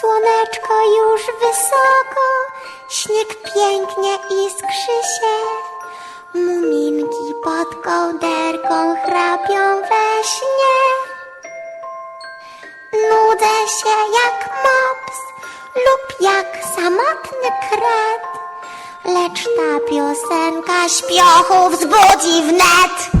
Słoneczko już wysoko, śnieg pięknie iskrzy się. Muminki pod kołderką chrapią we śnie. Nudzę się jak mops lub jak samotny kret, lecz ta piosenka śpiochu wzbudzi wnet.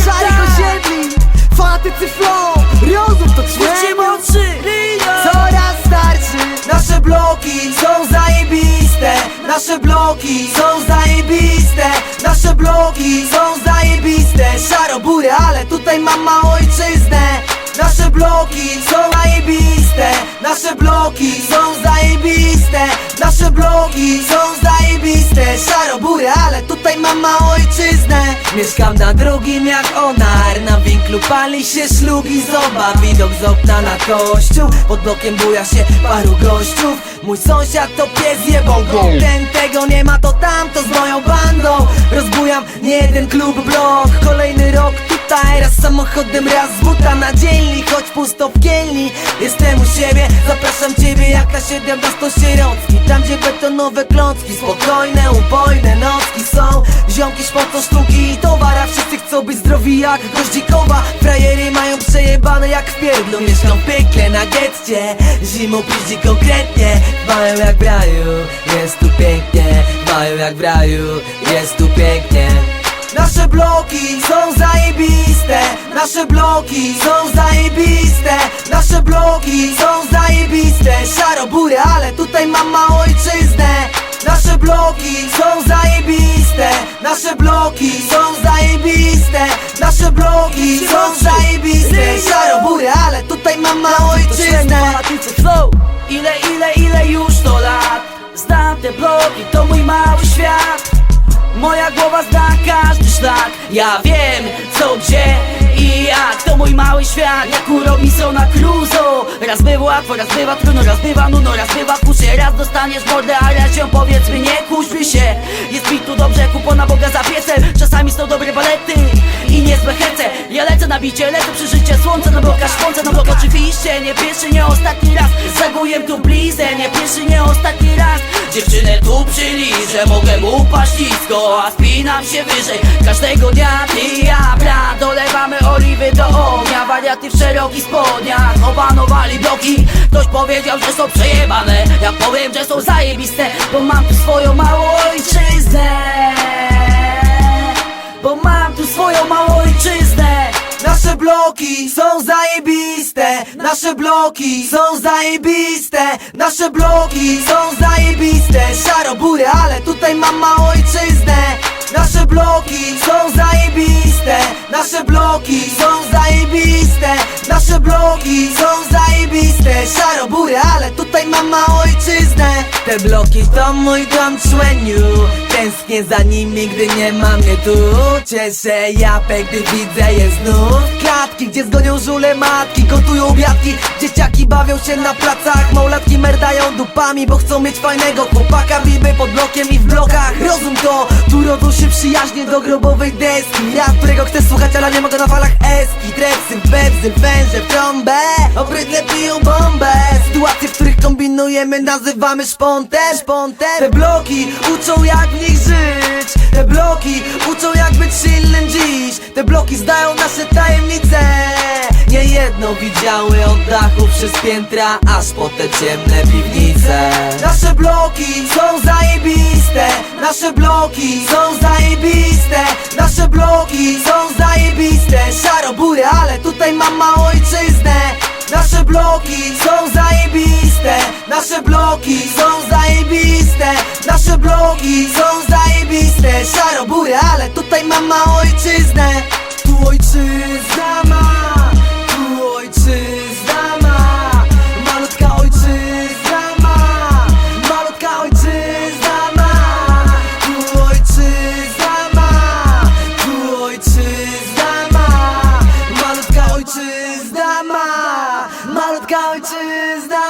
Wszystkich szarych osiedli Fanatycy flow, rozum to ćwiek Coraz starszy Nasze bloki są zajebiste. Nasze bloki są zajebiste. Nasze bloki są zajebiste. Szarobury, ale tutaj mam ma ojczyznę. Nasze bloki są zajebiste Nasze bloki są zajebiste Nasze bloki są zajebiste Szarobury, ale tutaj mam ma ojczyznę. Mieszkam na drugim jak onar Na winklu pali się szlug i zoba Widok z okna na kościół. Pod blokiem buja się paru gościów Mój sąsiad to pies jebonką Ten tego nie ma to tamto z moją bandą. Rozbujam nie jeden klub blok Kolejny rok tutaj Raz samochodem, raz z buta na dzielni Choć pusto w kielni Jestem u siebie, zapraszam ciebie jak na 17 sierocki. Tam gdzie betonowe klątki Spokojne, ubojne nocki są. Ziomki śpocą sztuki i towara. Wszyscy chcą być zdrowi jak goździkowa Frajery mają przejebane jak w pierdlu. Mieszkam w piekle na getcie. Zimą piździ konkretnie. Mają jak w raju, jest tu pięknie. Mają jak w raju, jest tu pięknie Nasze bloki są zajebiste. Nasze bloki są zajebiste. Nasze bloki są zajebiste. Szarobury, ale tutaj mam ma ojczyznę. Nasze bloki są zajebiste. Nasze bloki są zajebiste. Nasze bloki są zajebiste. Szarobury, ale tutaj mam ma ojczyznę Ja wiem co, gdzie i jak. To mój mały świat, jak u Robinsona Crusoe Raz bywa łatwo, raz bywa trudno, raz bywa nudno, raz bywa kusie Raz dostaniesz mordę, ale się powiedzmy nie kuśmy się. Jest mi tu dobrze, kupona Boga za piecem. Czasami są dobre balety i niezłe hece Ja lecę na bicie, lecę przy życie Słońce na blokach, szponce na blok Oczywiście, nie pierwszy, nie ostatni raz. Zaguję tu blizę, nie pierwszy, nie ostatni raz. Dziewczynę tu przyliżę, mogę mu paść nisko A spinam się wyżej. Każdego dnia ty ja, Dolewamy oliwy do ognia. Wariaty w szerokich spodniach Opanowali bloki. Ktoś powiedział, że są przejebane. Ja powiem, że są zajebiste Bo mam tu swoją małą ojczyznę. Bo mam bloki są zajebiste Nasze bloki są zajebiste Nasze bloki są zajebiste. Szarobury, ale tutaj mam ma ojczyznę. Nasze bloki są zajebiste Nasze bloki są zajebiste Nasze bloki są zajebiste. Szarobury, ale tutaj mam ma ojczyznę. Te bloki to mój dom człeniu. Tęsknię za nimi, gdy nie ma mnie tu Cieszę japę, gdy widzę je znów Klatki, gdzie zgonią żule matki Gotują obiadki, dzieciaki bawią się na placach Małlatki merdają dupami, bo chcą mieć fajnego chłopaka. Biby pod blokiem i w blokach. Rozum to, tu rodzą się przyjaźnie do grobowej deski. Ja, którego chcę słuchać, ale nie mogę na falach eski. Trepsy, bebzy, węże, trąbę. Obrydle piją bombę. Sytuacje, w których kombinujemy, nazywamy szpontem Szpontem. Te bloki uczą jak w nich żyć. Te bloki uczą jak być silnym dziś. Te bloki zdają nasze tajemnice. Nie jedno widziały od dachów przez piętra Aż po te ciemne piwnice. Nasze bloki są zajebiste. Nasze bloki są zajebiste. Nasze bloki są zajebiste. Szarobury, ale tutaj mam ma ojczyznę. Nasze bloki są zajebiste. Nasze bloki są zajebiste Nasze bloki są zajebiste Szarobury, ale tutaj mam ma ojczyznę. Tu ojczyzna ma, tu ojczyzna ma. Malutka ojczyzna ma, malutka ojczyzna ma. Tu ojczyzna ma, tu ojczyzna ma. Malutka ojczyzna ma, malutka ojczyzna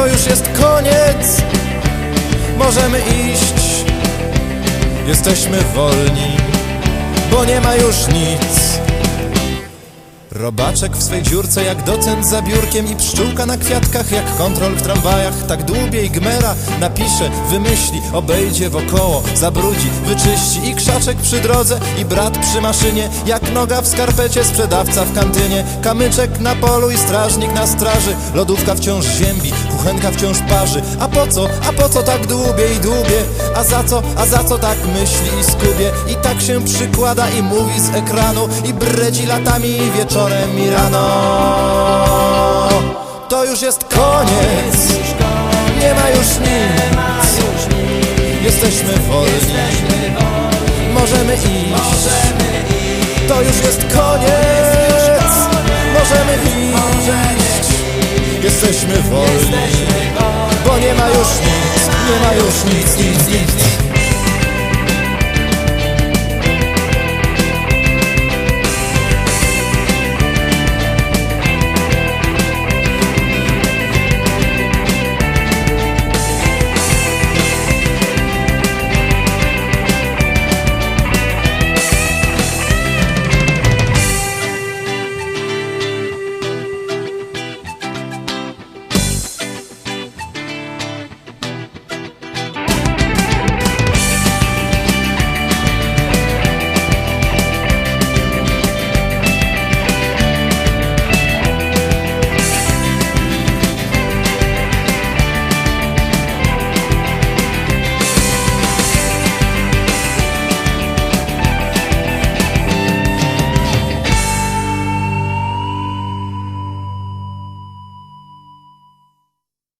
To już jest koniec, możemy iść. Jesteśmy wolni, bo nie ma już nic. Robaczek w swej dziurce jak docent za biurkiem i pszczółka na kwiatkach jak kontrol w tramwajach. Tak dłubie i gmera napisze, wymyśli, obejdzie wokoło, zabrudzi, wyczyści i krzaczek przy drodze i brat przy maszynie, jak noga w skarpecie, sprzedawca w kantynie, kamyczek na polu i strażnik na straży, lodówka wciąż ziębi, kuchenka wciąż parzy. A po co, a po co tak dłubie i dłubie? A za co, a za co tak myśli i skubie? I tak się przykłada i mówi z ekranu i bredzi latami i wieczorem i rano. To już jest koniec, nie ma już nic. Jesteśmy wolni, możemy iść. To już jest koniec, możemy iść. Jesteśmy wolni,